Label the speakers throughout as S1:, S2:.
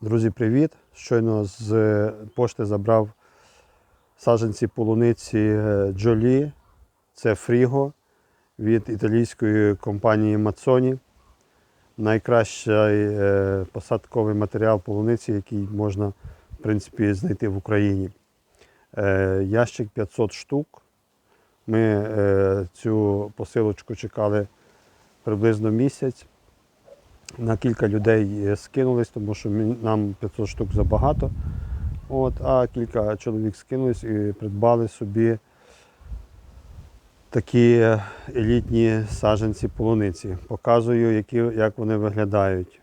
S1: Друзі, привіт! Щойно з пошти забрав саджанці полуниці е, Джолі. Це Фріго від італійської компанії Мацоні. Найкращий е, посадковий матеріал полуниці, який можна в принципі, знайти в Україні. Е, Ящик 500 штук. Ми цю посилочку чекали приблизно місяць на кілька людей скинулись, тому що нам 500 штук забагато. От, а кілька чоловік скинулись і придбали собі такі елітні саджанці полуниці. Показую, які, як вони виглядають.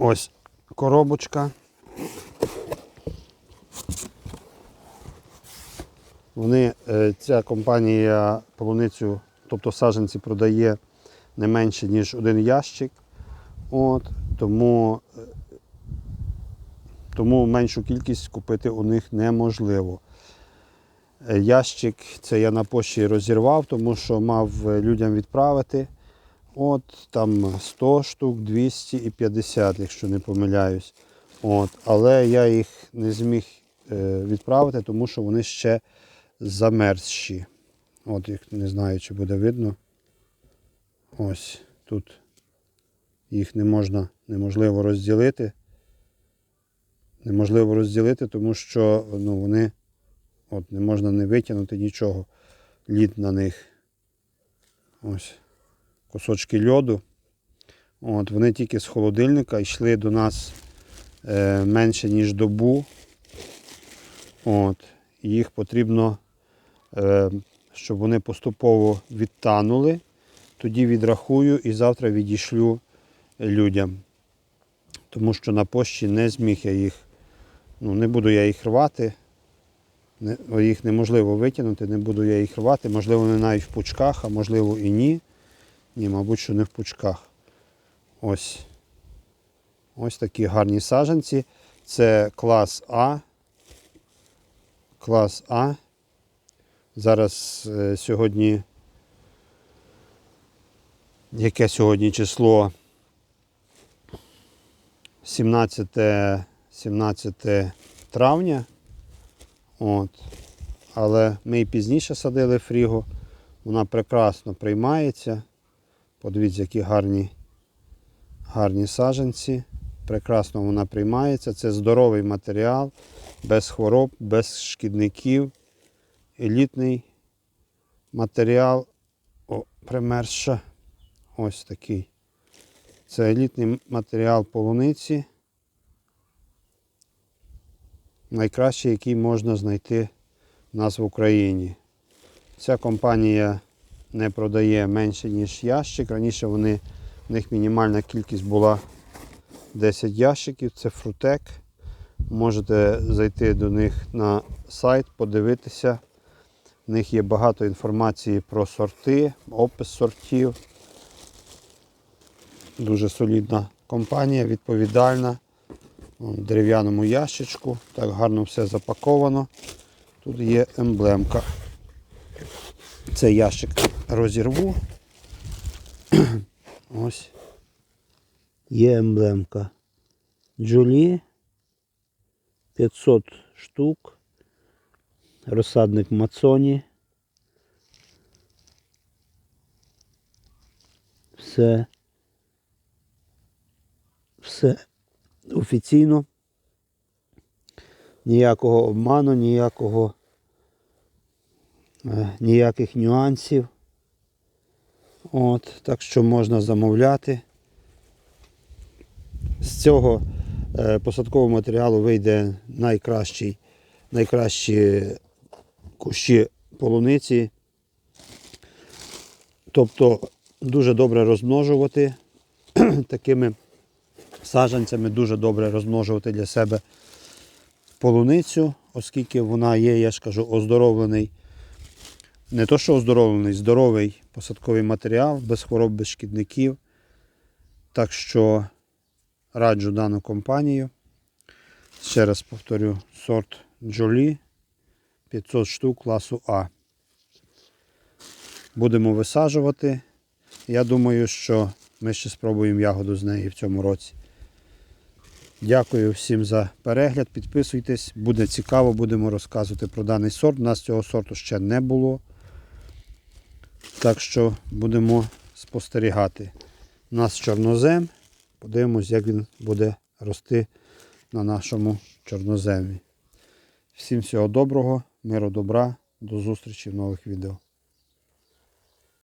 S1: Ось коробочка. Вони, е, ця компанія полуницю, тобто саджанці, продає не менше, ніж один ящик. От, тому, е, тому меншу кількість купити у них неможливо. Е, Ящик це я на пошті розірвав, тому що мав е, людям відправити. От там 100 штук, 200 і 50, якщо не помиляюсь. От, але я їх не зміг відправити, тому що вони ще замерзші. От їх не знаю, чи буде видно. Ось тут їх не можна, неможливо розділити. Неможливо розділити, тому що ну, вони от, не можна не витягнути нічого. Лід на них. Ось кусочки льоду. От, вони тільки з холодильника йшли до нас е, менше, ніж добу. От, їх потрібно, е, щоб вони поступово відтанули. Тоді відрахую і завтра відійшлю людям. Тому що на пошті не зміг я їх, ну не буду я їх рвати. Не, їх неможливо витягнути, не буду я їх рвати. Можливо, вони навіть в пучках, а можливо і ні. Ні, мабуть, що не в пучках. Ось. Ось такі гарні саджанці. Це клас А. Клас А. Зараз е, сьогодні. Яке сьогодні число? 17, 17 травня. От. Але ми і пізніше садили фріго. Вона прекрасно приймається. Подивіться, які гарні, гарні саджанці. Прекрасно вона приймається. Це здоровий матеріал, без хвороб, без шкідників. Елітний матеріал. О, примерша. Ось такий. Це елітний матеріал полуниці. Найкращий, який можна знайти в нас в Україні. Ця компанія не продає менше, ніж ящик. Раніше вони, в них мінімальна кількість була 10 ящиків. Це фрутек. Можете зайти до них на сайт, подивитися. В них є багато інформації про сорти, опис сортів. Дуже солідна компанія, відповідальна. В дерев'яному ящичку. Так гарно все запаковано. Тут є емблемка. Цей ящик розірву. Ось. Є емблемка. Джолі 500 штук. Розсадник Мацоні. Все. Все офіційно. Ніякого обману, ніякого е, ніяких нюансів. От, так що можна замовляти. З цього е, посадкового матеріалу вийде найкращий, найкращі кущі полуниці. Тобто дуже добре розмножувати такими саджанцями, дуже добре розмножувати для себе полуницю, оскільки вона є, я ж кажу, оздоровлений. Не то, що оздоровлений, здоровий посадковий матеріал, без хвороб, без шкідників. Так що раджу дану компанію. Ще раз повторю, сорт Джолі 500 штук класу А. Будемо висаджувати. Я думаю, що Ми ще спробуємо ягоду з неї в цьому році. Дякую всім за перегляд. Підписуйтесь, буде цікаво, будемо розказувати про даний сорт. У нас цього сорту ще не було. Так що будемо спостерігати. У нас чорнозем. Подивимось, як він буде рости на нашому чорноземі. Всім всього доброго, миру добра, до зустрічі в нових відео.